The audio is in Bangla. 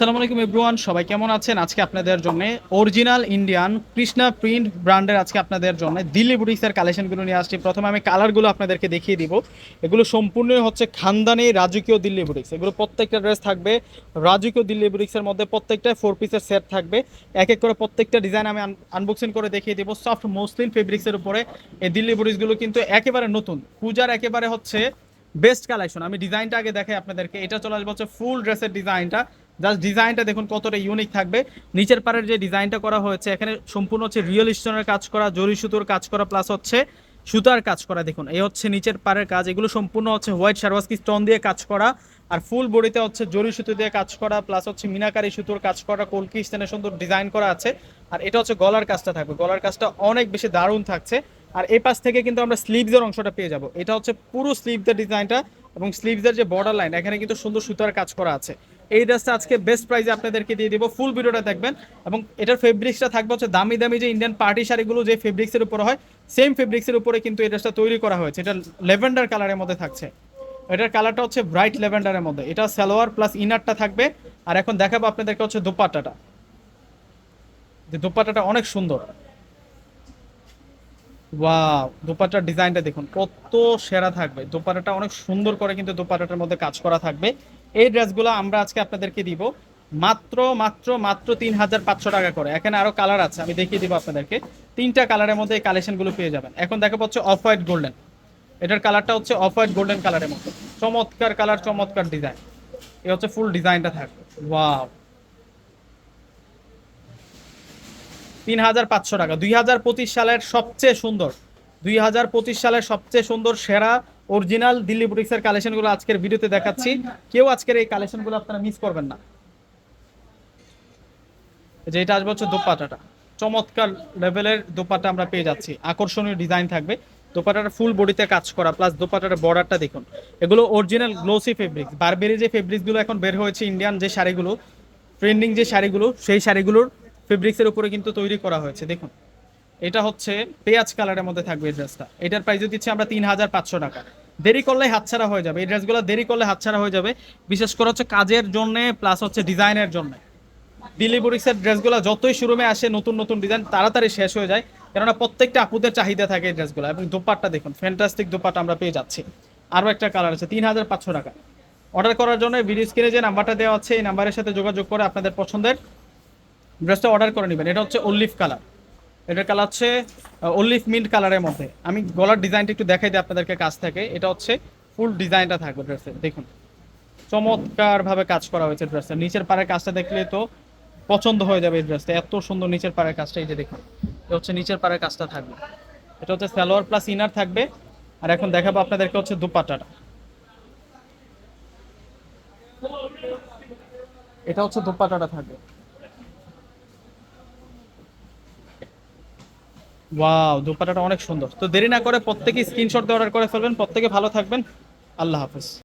আসসালামু আলাইকুম এভরিওয়ান সবাই কেমন আছেন? আজকে আপনাদের জন্য অরিজিনাল ইন্ডিয়ান কৃষ্ণা প্রিন্ট ব্র্যান্ডের আজকে আপনাদের জন্য দিল্লি বুটিক্সের কালেকশনগুলো নিয়ে আসছি। প্রথমে আমি কালারগুলো আপনাদেরকে দেখিয়ে দিব। এগুলো সম্পূর্ণই হচ্ছে খানদানি রাজকীয় দিল্লি বুটিক্স এগুলো প্রত্যেকটা ড্রেস থাকবে রাজকীয় দিল্লি বুটিক্সের মধ্যে প্রত্যেকটা ফোর পিসের সেট থাকবে। এক এক করে প্রত্যেকটা ডিজাইন আমি আনবক্সিং করে দেখিয়ে দিব। সফট মসলিন ফেব্রিক্সের উপরে এই দিল্লি বুটিক্সগুলো কিন্তু একেবারে নতুন। পূজার একেবারে হচ্ছে বেস্ট কালেকশন আমি ডিজাইনটা আগে দেখাই আপনাদেরকে। এটা চলে আসবে হচ্ছে ফুল ড্রেসের ডিজাইনটা জাস্ট ডিজাইনটা দেখুন কতটা ইউনিক থাকবে। নিচের পাড়ের যে ডিজাইনটা করা হয়েছে, এখানে সম্পূর্ণ হচ্ছে রিয়েল স্টোনের কাজ করা, জরি সুতোর কাজ করা প্লাস হচ্ছে সুতার কাজ করা, দেখুন। এই হচ্ছে নিচের পাড়ের কাজ, এগুলো সম্পূর্ণ হচ্ছে হোয়াইট শারওয়াস্কি স্টোন দিয়ে কাজ করা, আর ফুল বডিতে হচ্ছে জরি সুতো দিয়ে কাজ করা প্লাস হচ্ছে মিনাকারি সুতোর কাজ করা, কলকি স্টেনে সুন্দর ডিজাইন করা আছে। আর এটা হচ্ছে গলার কাজটা থাকবে, গলার কাজটা অনেক বেশি দারুণ থাকছে। আর এই পাশ থেকে কিন্তু আমরা স্লিভসের অংশটা পেয়ে যাব। এটা হচ্ছে পুরো স্লিভসের ডিজাইনটা এবং স্লিভসের যে বর্ডার লাইন এখানে কিন্তু সুন্দর সুতার কাজ করা আছে। এই ড্রেসটা আজকে বেস্ট প্রাইসে আপনাদেরকে দিয়ে দিব ফুল ভিডিওটা দেখবেন। এবং এটার ফেব্রিক্সটা থাকবে হচ্ছে দামি দামি যে ইন্ডিয়ান পার্টি শাড়িগুলো যে ফেব্রিক্সের উপরে হয় সেম ফেব্রিক্সের উপরে কিন্তু এই ড্রেসটা তৈরি করা হয়েছে। এটা লেভেন্ডার কালারের মধ্যে থাকছে। এটার কালারটা হচ্ছে ব্রাইট লেভেন্ডারের মধ্যে। এটা সালোয়ার প্লাস ইনারটা থাকবে। আর এখন দেখাবো আপনাদেরকে হচ্ছে দোপাট্টাটা। যে দোপাট্টাটা অনেক সুন্দর। ওয়াও দোপাট্টার ডিজাইনটা দেখুন, কত সেরা থাকবে। দোপাট্টাটা অনেক সুন্দর করে কিন্তু দোপাট্টাটার মধ্যে কাজ করা থাকবে। এই ড্রেসগুলো আমরা আজকে আপনাদেরকে দিব। মাত্র মাত্র মাত্র তিন হাজার পাঁচশো টাকা করে। এখানে আরও কালার আছে, আমি দেখিয়ে দিব আপনাদেরকে। তিনটা কালারের মধ্যে এই কালেকশনগুলো পেয়ে যাবেন। এখন দেখা পাচ্ছে অফ হোয়াইট গোল্ডেন। এটার কালারটা হচ্ছে অফ হোয়াইট গোল্ডেন কালারের মতো চমৎকার কালার, চমৎকার ডিজাইন। এ হচ্ছে ফুল ডিজাইনটা থাকবে। ওয়াও। তিন হাজার পাঁচশো টাকা। দুই হাজার পঁচিশ সালের সবচেয়ে সুন্দর। দুই হাজার পঁচিশ সালের সবচেয়ে সুন্দর সেরা অরিজিনাল দিল্লি বুটিক্সের কালেকশনগুলো আজকের ভিডিওতে দেখাচ্ছি। কেউ আজকের এই কালেকশনগুলো আপনারা মিস করবেন না। যে এটা আসবে হচ্ছে দোপাটাটা। চমৎকার লেভেলের দোপাটা আমরা পেয়ে যাচ্ছি। আকর্ষণীয় ডিজাইন থাকবে। দোপাটাটা ফুল বডিতে কাজ করা প্লাস দোপাটার বর্ডারটা দেখুন। এগুলো অরিজিনাল গ্লোসি ফেব্রিক্স বারবেরি যে ফেব্রিক্সগুলো এখন বের হয়েছে ইন্ডিয়ান যে শাড়িগুলো ট্রেন্ডিং যে শাড়িগুলো, সেই শাড়িগুলোর ফেব্রিক্সের উপরে কিন্তু তৈরি করা হয়েছে। দেখুন, এটা হচ্ছে পেঁয়াজ কালারের মধ্যে থাকবে এই ড্রেসটা এটার প্রাইস দিচ্ছি আমরা তিন হাজার পাঁচশো টাকা। দেরি করলে হাতছাড়া হয়ে যাবে। এই ড্রেসগুলো দেরি করলে হাতছাড়া হয়ে যাবে। বিশেষ করে হচ্ছে কাজের জন্য প্লাস হচ্ছে ডিজাইনের জন্য। দিল্লি বুটিক্সের ড্রেসগুলো যতই শোরুমে আসে, নতুন নতুন ডিজাইন তাড়াতাড়ি শেষ হয়ে যায়। কেননা প্রত্যেকটা আপুদের চাহিদা থাকে এই ড্রেসগুলো। এবং দোপাট্টা দেখুন ফ্যান্টাস্টিক দোপাট্টা আমরা পেয়ে যাচ্ছি। আরও একটা কালার আছে, তিন হাজার পাঁচশো টাকা। অর্ডার করার জন্য ভিডিও স্ক্রিনে যে নাম্বারটা দেওয়া আছে, এই নাম্বারের সাথে যোগাযোগ করে আপনাদের পছন্দের ড্রেসটা অর্ডার করে নেবেন। এটা হচ্ছে অলিভ কালার এটার কালার হচ্ছে অলিভ মিন্ট কালারের মধ্যে। আমি গলার ডিজাইনটা একটু দেখাই দিই আপনাদেরকে কাছ থেকে। এটা হচ্ছে ফুল ডিজাইনটা থাকবে ড্রেসের দেখুন। চমৎকার ভাবে কাজ করা হয়েছে ড্রেসটা নিচের পাড়ের কাজটা দেখলে তো পছন্দ হয়ে যাবে এই ড্রেসটা এত সুন্দর নিচের পাড়ের কাজটা, এই যে দেখুন। এটা হচ্ছে নিচের পাড়ের কাজটা থাকবে। এটা হচ্ছে সালোয়ার প্লাস ইনার থাকবে। আর এখন দেখাবো আপনাদেরকে হচ্ছে দুপাট্টাটা। এটা হচ্ছে দুপাট্টাটা থাকবে। ওয়াও দুপাটাটা অনেক সুন্দর। তো দেরি না করে প্রত্যেকে স্ক্রিনশট অর্ডার করে ফেলবেন, প্রত্যেকে ভালো থাকবেন। আল্লাহ হাফেজ।